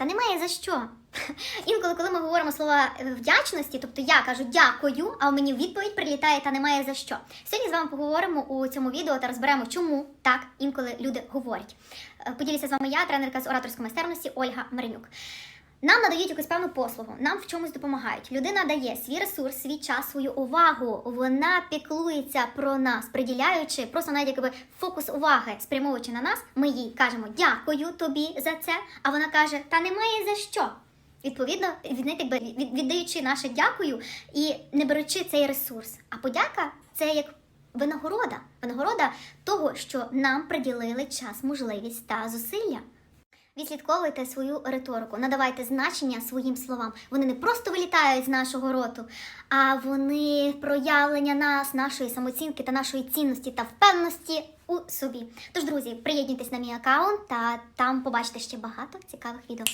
Та немає за що. Інколи, коли ми говоримо слова е, вдячності, тобто я кажу дякую, а у мені відповідь прилітає та немає за що. Сьогодні з вами поговоримо у цьому відео та розберемо, чому так інколи люди говорять. Е, Поділюся з вами я, тренерка з ораторської майстерності Ольга Маринюк. Нам надають якусь певну послугу, нам в чомусь допомагають. Людина дає свій ресурс, свій час, свою увагу. Вона піклується про нас, приділяючи просто навіть якби фокус уваги, спрямовуючи на нас. Ми їй кажемо дякую тобі за це. А вона каже: Та немає за що. Відповідно, від, знаєте, якби віддаючи наше дякую і не беручи цей ресурс. А подяка це як винагорода. Винагорода того, що нам приділили час, можливість та зусилля. Відслідковуйте свою риторику, надавайте значення своїм словам. Вони не просто вилітають з нашого роту, а вони проявлення нас, нашої самоцінки та нашої цінності та впевненості у собі. Тож, друзі, приєднуйтесь на мій аккаунт та там побачите ще багато цікавих відео.